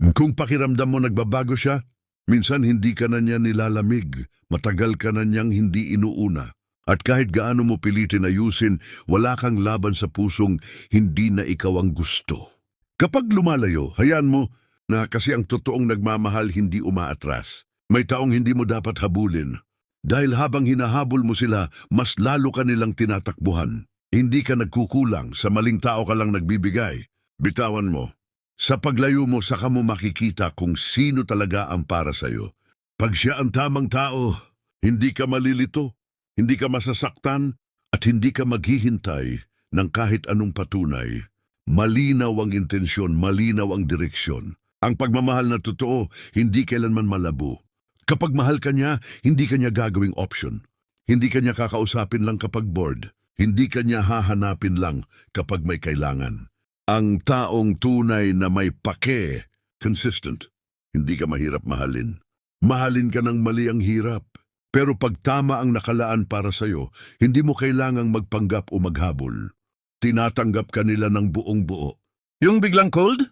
Kung pakiramdam mo nagbabago siya, minsan hindi ka na niya nilalamig, matagal ka na niyang hindi inuuna. At kahit gaano mo pilitin ayusin, wala kang laban sa pusong hindi na ikaw ang gusto. Kapag lumalayo, hayaan mo na kasi ang totoong nagmamahal hindi umaatras. May taong hindi mo dapat habulin. Dahil habang hinahabol mo sila, mas lalo ka nilang tinatakbuhan. Hindi ka nagkukulang, sa maling tao ka lang nagbibigay. Bitawan mo. Sa paglayo mo, saka mo makikita kung sino talaga ang para sa'yo. Pag siya ang tamang tao, hindi ka malilito, hindi ka masasaktan, at hindi ka maghihintay ng kahit anong patunay. Malinaw ang intensyon, malinaw ang direksyon. Ang pagmamahal na totoo, hindi kailanman malabo. Kapag mahal ka niya, hindi ka niya gagawing option. Hindi ka niya kakausapin lang kapag bored. Hindi ka niya hahanapin lang kapag may kailangan. Ang taong tunay na may pake, consistent. Hindi ka mahirap mahalin. Mahalin ka ng mali ang hirap. Pero pag tama ang nakalaan para sa'yo, hindi mo kailangang magpanggap o maghabol. Tinatanggap ka nila ng buong buo. Yung biglang cold?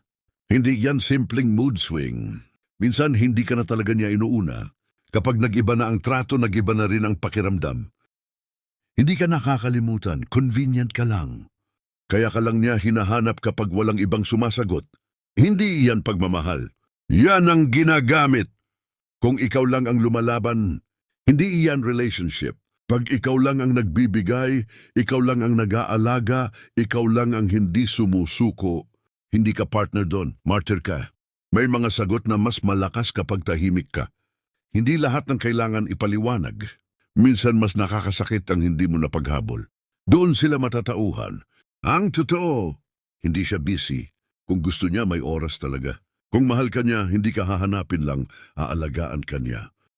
Hindi yan simpleng mood swing. Minsan hindi ka na talaga niya inuuna. Kapag nag-iba na ang trato, nag-iba na rin ang pakiramdam. Hindi ka nakakalimutan, convenient ka lang. Kaya ka lang niya hinahanap kapag walang ibang sumasagot. Hindi yan pagmamahal. Yan ang ginagamit. Kung ikaw lang ang lumalaban, hindi iyan relationship. Pag ikaw lang ang nagbibigay, ikaw lang ang nag-aalaga, ikaw lang ang hindi sumusuko, hindi ka partner doon, martyr ka. May mga sagot na mas malakas kapag tahimik ka. Hindi lahat ng kailangan ipaliwanag. Minsan mas nakakasakit ang hindi mo napaghabol. Doon sila matatauhan. Ang totoo, hindi siya busy. Kung gusto niya, may oras talaga. Kung mahal ka niya, hindi ka hahanapin lang, aalagaan ka niya.